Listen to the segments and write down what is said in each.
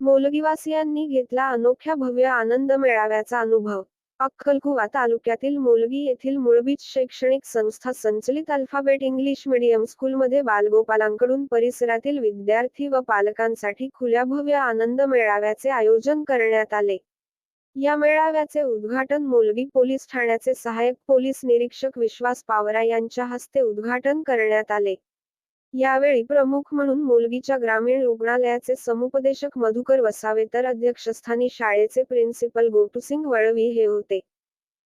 मोलगीवासियांनी घेतला अनोख्या भव्य आनंद मेळाव्याचा अनुभव. अक्कलकुवा तालुक्यातील मोलगी येथील मुळबीज शैक्षणिक संस्था संचलित अल्फाबेट इंग्लिश मीडियम स्कूलमध्ये बालगोपालांकडून परिसरातील विद्यार्थी व पालकांसाठी खुल्या भव्य आनंद मेळाव्याचे आयोजन करण्यात आले. या मेळाव्याचे उद्घाटन मोलगी पोलीस ठाण्याचे सहाय्यक पोलीस निरीक्षक विश्वास पावरा यांच्या हस्ते उद्घाटन करण्यात आले. यावेळी प्रमुख म्हणून मुलगीच्या ग्रामीण रुग्णालयाचे समुपदेशक मधुकर वसावे तर अध्यक्षस्थानी शाळेचे प्रिन्सिपल गोटूसिंग वळवी हे होते.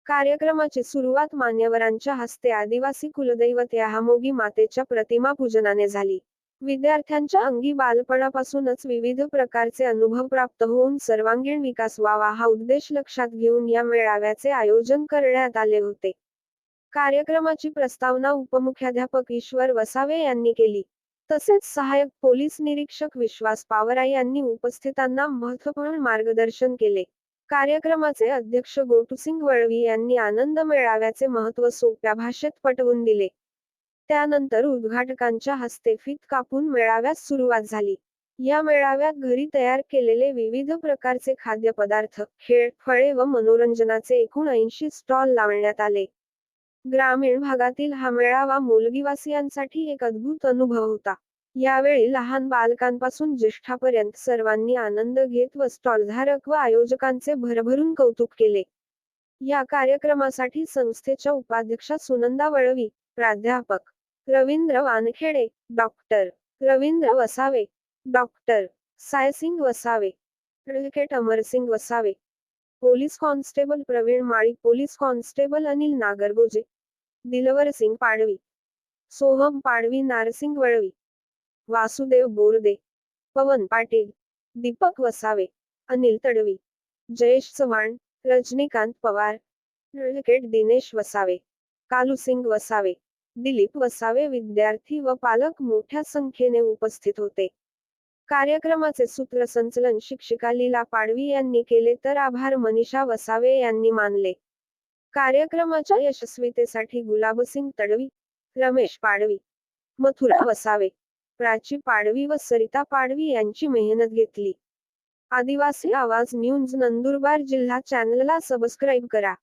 कार्यक्रमाची सुरुवात मान्यवरांच्या हस्ते आदिवासी कुलदैवत यामोगी मातेच्या प्रतिमा पूजनाने झाली. विद्यार्थ्यांच्या अंगी बालपणापासूनच विविध प्रकारचे अनुभव प्राप्त होऊन सर्वांगीण विकास व्हावा हा उद्देश लक्षात घेऊन या मेळाव्याचे आयोजन करण्यात आले होते. कार्यक्रमाची प्रस्तावना उपमुख्याध्यापक ईश्वर वसावे यांनी केली. तसेच सहाय्यक पोलीस निरीक्षक विश्वास पावरा यांनी उपस्थितांना महत्त्वपूर्ण मार्गदर्शन केले. कार्यक्रमाचे अध्यक्ष गोटूसिंग वळवी यांनी आनंद मेळाव्याचे महत्त्व सोप्या भाषेत पटवून दिले. त्यानंतर उद्घाटकांच्या हस्ते फीत कापून मेळाव्यास सुरुवात झाली. या मेळाव्यात घरी तयार केलेले विविध प्रकारचे खाद्यपदार्थ खेळ फळे व मनोरंजनाचे एकूण ऐंशी स्टॉल लावण्यात आले. ग्रामीण भागातील हा मेळावा मुलगीवासियांसाठी एक अद्भुत अनुभव होता. यावेळी लहान बालकांपासून ज्येष्ठापर्यंत सर्वांनी आनंद घेत व स्टॉलधारक व आयोजकांचे भरभरून कौतुक केले. या कार्यक्रमासाठी संस्थेच्या उपाध्यक्षा सुनंदा वळवी प्राध्यापक Ravindra Wankhede doctor Ravindra Vasave doctor Saysing Vasave advocate Amarsingh Vasave police constable Pravin Mali police constable Anil Nagargoje Dilwarsingh Padvi. Soham Padvi Narsing Valvi. Vasudev Borde. Pawan Patil. Deepak Vasave. Anil Tadvi. Jayesh Chavan Rajnikant Pawar. Advocate Dinesh Vasave. Kalusingh Vasave. Dilip Vasave विद्यार्थी व पालक मोठ्या संख्येने उपस्थित होते. कार्यक्रमाचे सूत्रसंचलन शिक्षिका लीला पाडवी यांनी केले तर आभार मनीषा वसावे यांनी मानले. कार्यक्रमाच्या यशस्वीतेसाठी गुलाबसिंग तडवी रमेश पाडवी मथुरा वसावे प्राची पाडवी व सरिता पाडवी यांची मेहनत घेतली. आदिवासी आवाज न्यूज नंदुरबार जिल्हा चॅनलला सबस्क्राईब करा.